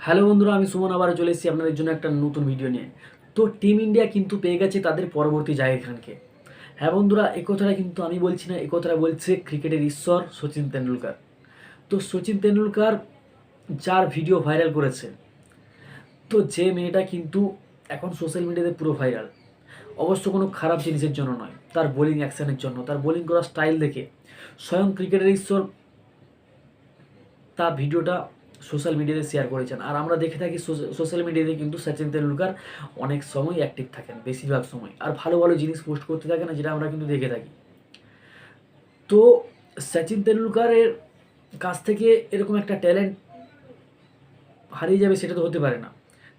Hello বন্ধুরা, আমি সুমন আবার চলে এসেছি আপনাদের জন্য একটা নতুন ভিডিও নিয়ে। তো টিম ইন্ডিয়া কিন্তু পেয়ে গেছে তাদের পরবর্তী জাহির খানকে। হ্যাঁ বন্ধুরা, এ কথাটা কিন্তু আমি বলছি না, এ কথাটা বলছে ক্রিকেটের ঈশ্বর সচিন তেন্ডুলকার। তো সচিন তেন্ডুলকার যার ভিডিও ভাইরাল করেছে, তো যে মেয়েটা কিন্তু এখন সোশ্যাল মিডিয়াতে পুরো ভাইরাল অবশ্য কোনো খারাপ জিনিসের জন্য নয়, তার বোলিং অ্যাকশানের জন্য। তার বোলিং করার স্টাইল দেখে স্বয়ং ক্রিকেটের ঈশ্বর তার ভিডিওটা সোশ্যাল মিডিয়াতে শেয়ার করেছেন। আর আমরা দেখে থাকি সোশ্যাল মিডিয়াতে কিন্তু সচিন তেন্ডুলকার অনেক সময় অ্যাক্টিভ থাকেন, বেশিরভাগ সময়। আর ভালো ভালো জিনিস পোস্ট করতে থাকে না, যেটা আমরা কিন্তু দেখে থাকি। তো সচিন তেন্ডুলকারের কাছ থেকে এরকম একটা ট্যালেন্ট হারিয়ে যাবে সেটা তো হতে পারে না,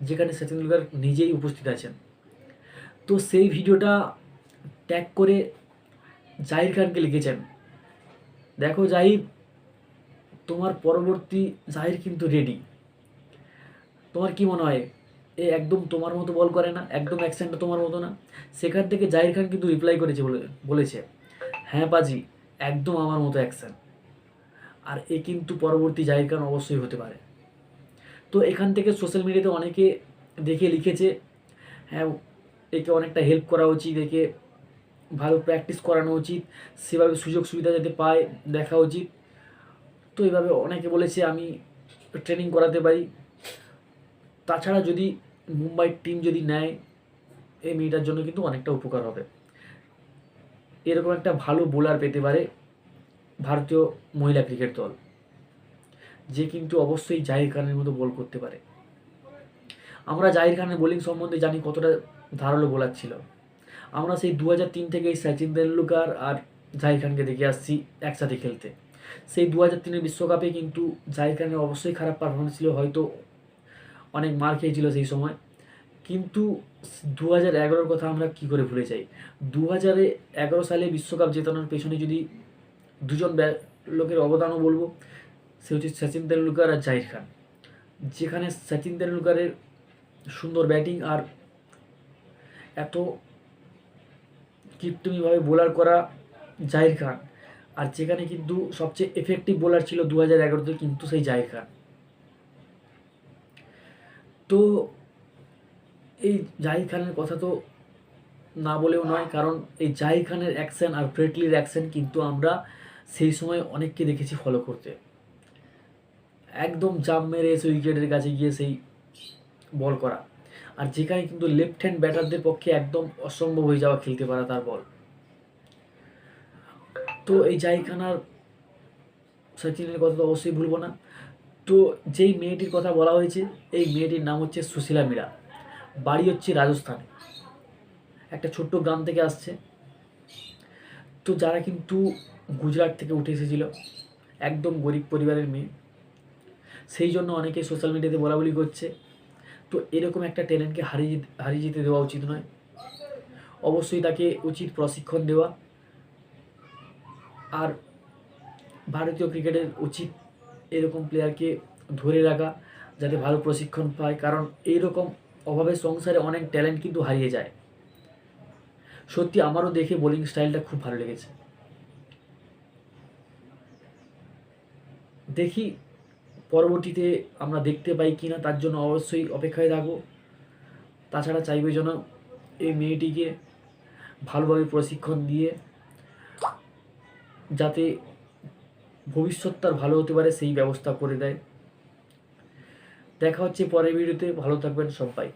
যেখানে সচিন তেন্ডুলকার নিজেই উপস্থিত আছেন। তো সেই ভিডিওটা ট্যাগ করে জাহির খানকে লিখেছেন। দেখো জাহির তোমার পরবর্তী জাহির কিন্তু রেডি তোমার কি মনে হয়? এ একদম তোমার মতো বল করে না, একদম অ্যাকশনটা তোমার মতো না। সেখান থেকে জাহির খান কিন্তু রিপ্লাই করেছে বলে, বলেছে হ্যাঁ পাজি, একদম আমার মতো অ্যাকশন আর এ কিন্তু পরবর্তী জাহির খান অবশ্যই হতে পারে। তো এখান থেকে সোশ্যাল মিডিয়াতে অনেকে দেখে লিখেছে হ্যাঁ একে অনেকটা হেল্প করা উচিত, একে ভালো প্র্যাকটিস করানো উচিত, সেভাবে সুযোগ সুবিধা যাতে পায়, দেখা উচিত। তো এইভাবে অনেকে বলেছে আমি ট্রেনিং করাতে পারি। তাছাড়া যদি মুম্বাইয়ের টিম যদি নেয়, এই মেয়েটার জন্য কিন্তু অনেকটা উপকার হবে। এরকম একটা ভালো বোলার পেতে পারে ভারতীয় মহিলা ক্রিকেট দল, যে কিন্তু অবশ্যই জাহির খানের মতো বল করতে পারে। আমরা জাহির খানের বোলিং সম্বন্ধে জানি কতটা ধারালো বোলার ছিল। আমরা সেই দু থেকেই সচিন তেন্ডুলকার আর জাহির খানকে দেখে আসছি একসাথে খেলতে। সেই দু হাজার তিনের বিশ্বকাপে কিন্তু জাহির খানের অবশ্যই খারাপ পারফরমেন্স ছিল, হয়তো অনেক মার খেয়েছিল সেই সময়। কিন্তু দু হাজার এগারোর কথা আমরা কী করে ভুলে যাই? দু হাজারে এগারো সালে বিশ্বকাপ জেতানোর পেছনে যদি দুজন লোকের অবদানও বলব, সে হচ্ছে সচিন তেন্ডুলকার আর জাহির খান। যেখানে সচিন তেন্ডুলকারের সুন্দর ব্যাটিং আর এত কৃত্রিমভাবে বোলার করা জাহির খান আর যেখানে কিন্তু সবচেয়ে এফেক্টিভ বোলার ছিল দু হাজার এগারোতে কিন্তু সেই খান তো এই জাহির খানের কথা তো না বলেও নয়, কারণ এই জাহির খানের অ্যাকশন আর ফ্রেটলির অ্যাকশন কিন্তু আমরা সেই সময় অনেককে দেখেছি ফলো করতে। একদম জাম্প মেরে এসে উইকেটের কাছে গিয়ে সেই বল করা। আর যেখানে কিন্তু লেফট হ্যান্ড ব্যাটারদের পক্ষে একদম অসম্ভব হয়ে যাওয়া খেলতে পারা তার বল তো এই জাহির খান আর সচিনের কথা তো অবশ্যই ভুলবো না। তো যেই মেয়েটির কথা বলা হয়েছে, এই মেয়েটির নাম হচ্ছে সুশীলা মীরা। বাড়ি হচ্ছে রাজস্থানে। একটা ছোট্ট গ্রাম থেকে আসছে। তো যারা কিন্তু গুজরাট থেকে উঠে এসেছিল, একদম গরিব পরিবারের মেয়ে, সেই জন্য অনেকে সোশ্যাল মিডিয়াতে বলা বলি করছে। তো এরকম একটা ট্যালেন্টকে হারিয়ে হারিয়ে যেতে দেওয়া উচিত নয়। অবশ্যই তাকে উচিত প্রশিক্ষণ দেওয়া। আর ভারতীয় ক্রিকেটের উচিত এরকম প্লেয়ারকে ধরে রাখা, যাতে ভালো প্রশিক্ষণ পায়। কারণ এইরকম অভাবের সংসারে অনেক ট্যালেন্ট কিন্তু হারিয়ে যায়। সত্যি আমারও দেখে বোলিং স্টাইলটা খুব ভালো লেগেছে। দেখি পরবর্তীতে আমরা দেখতে পাই কি না তার জন্য অবশ্যই অপেক্ষায় থাকব। তাছাড়া চাইবে যেন এই মেয়েটিকে ভালোভাবে প্রশিক্ষণ দিয়ে যাতে ভবিষ্যৎ তার ভালো হতে পারে, সেই ব্যবস্থা করে দেয়। দেখা হচ্ছে পরের ভিডিওতে ভালো থাকবেন সবাই।